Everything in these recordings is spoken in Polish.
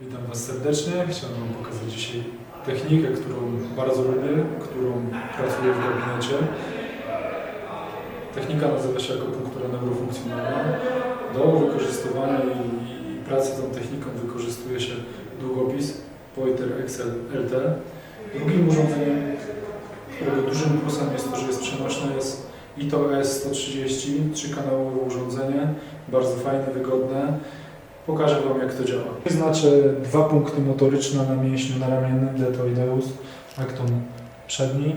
Witam Was serdecznie. Chciałem Wam pokazać dzisiaj technikę, którą bardzo lubię, którą pracuję w gabinecie. Technika nazywa się akupunktura neurofunkcjonalna. Do wykorzystywania i, i pracy tą techniką wykorzystuje się długopis Pointer Excel LT. Drugim urządzeniem, którego dużym plusem jest to, że jest przenośne, jest ITO S130, trzykanałowe urządzenie, bardzo fajne, wygodne. Pokażę Wam jak to działa. Wyznaczę dwa punkty motoryczne na mięśniu naramiennym deltoideus, akton przedni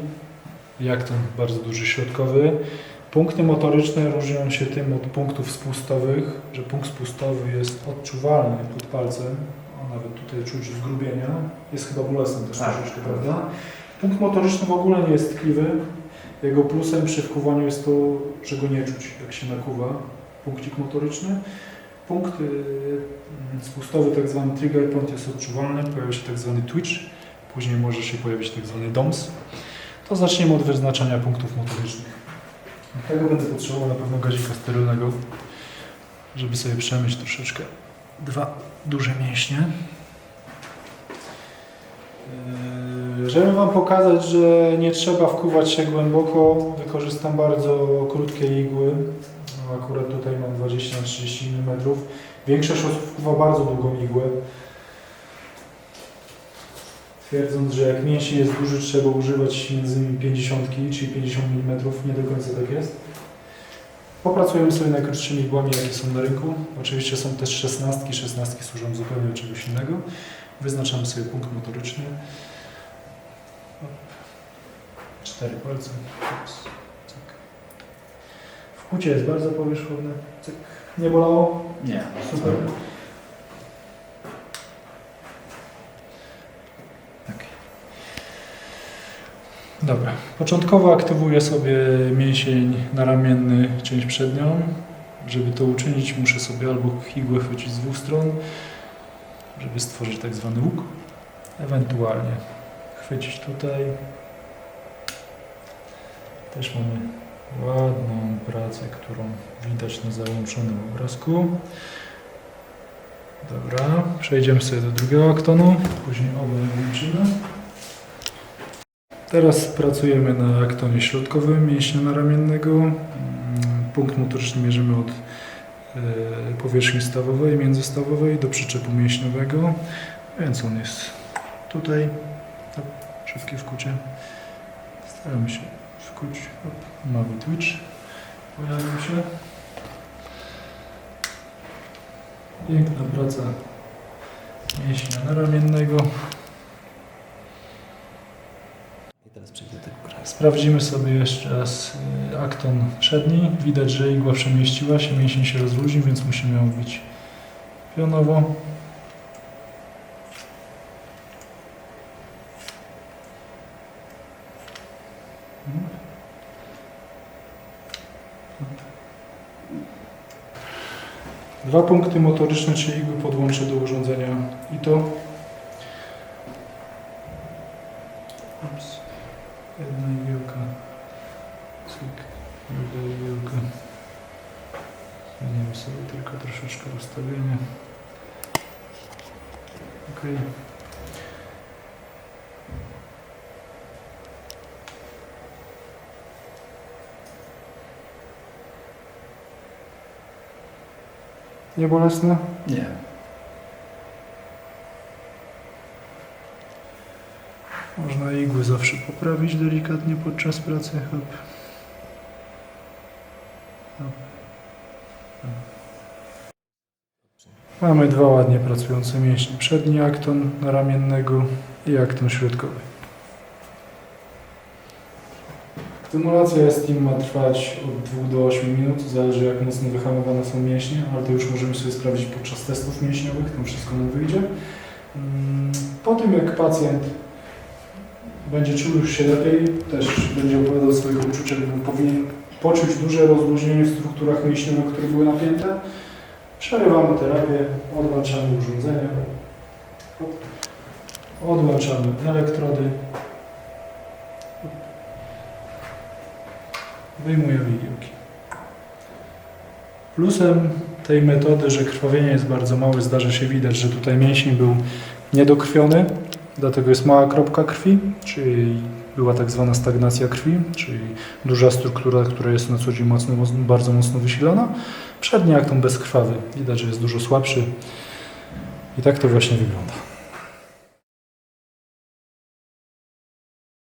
i akton bardzo duży środkowy. Punkty motoryczne różnią się tym od punktów spustowych, że punkt spustowy jest odczuwalny pod palcem, a nawet tutaj czuć zgrubienia. Jest chyba bolesny też Tak. troszeczkę, prawda? Punkt motoryczny w ogóle nie jest tkliwy. Jego plusem przy wkuwaniu jest to, że go nie czuć, jak się nakuwa punkcik motoryczny. Punkt y, y, spustowy, tak zwany trigger point jest odczuwalny, pojawia się tak zwany twitch, później może się pojawić tak zwany DOMS. To zaczniemy od wyznaczania punktów motorycznych. Do tego będę potrzebował na pewno gazika sterylnego, żeby sobie przemyć troszeczkę dwa duże mięśnie. Yy, Żeby Wam pokazać, że nie trzeba wkuwać się głęboko, wykorzystam bardzo krótkie igły. Akurat tutaj mam 20 na 30 mm. Większość osób wkuwa bardzo długą igłę. Twierdząc, że jak mięsień jest duży, trzeba używać między innymi 50, czyli 50 mm. Nie do końca tak jest. Popracujemy sobie najkrótszymi igłami, jakie są na rynku. Oczywiście są też 16. 16 służą zupełnie do czegoś innego. Wyznaczamy sobie punkt motoryczny. Cztery palce. Ups. Cyk. Wkucie jest bardzo powierzchowne. Cyk. Nie bolało? Nie. Super. Tak. Dobra. Początkowo aktywuję sobie mięsień naramienny, część przednią. Żeby to uczynić, muszę sobie albo igłę chwycić z dwóch stron, żeby stworzyć tak zwany łuk. Ewentualnie chwycić tutaj. Też mamy ładną pracę, którą widać na załączonym obrazku. Dobra, przejdziemy sobie do drugiego aktonu, później oba włączymy. Teraz pracujemy na aktonie środkowym mięśnia naramiennego. Punkt motoryczny mierzymy od e, powierzchni stawowej, międzystawowej do przyczepu mięśniowego, więc on jest tutaj. Hop, Szybkie wkucie. Staramy się wkuć. Hop, mały twitch pojawił się. Piękna praca mięśnia naramiennego. I teraz tego krasu. Sprawdzimy sobie jeszcze raz y, akton przedni. Widać, że igła przemieściła się, mięsień się rozluźnił, więc musimy ją wbić pionowo. Dwa punkty motoryczne, czyli igły podłączę do urządzenia i to. Ups. Jedna igiełka. Cyk. Druga igiełka. Zmienimy sobie tylko troszeczkę ustawienie. Ok. Nie bolesne? Nie. Można igły zawsze poprawić delikatnie podczas pracy. Hop. Mamy dwa ładnie pracujące mięśnie. Przedni akton naramiennego i akton środkowy. Stymulacja Steam ma trwać od 2 do 8 minut, zależy jak mocno wyhamowane są mięśnie, ale to już możemy sobie sprawdzić podczas testów mięśniowych, tam wszystko nam wyjdzie. Mm, Po tym jak pacjent będzie czuł już się lepiej, też będzie opowiadał o swoich uczuciach, bo powinien poczuć duże rozluźnienie w strukturach mięśniowych, które były napięte. Przerywamy terapię, odłączamy urządzenia, odłączamy elektrody, wyjmujemy igiełki. Plusem tej metody, że krwawienie jest bardzo małe, zdarza się widać, że tutaj mięsień był niedokrwiony, dlatego jest mała kropka krwi, czyli była tak zwana stagnacja krwi, czyli duża struktura, która jest na co dzień mocno, bardzo mocno wysilona. Przedni akton bezkrwawy, widać, że jest dużo słabszy i tak to właśnie wygląda.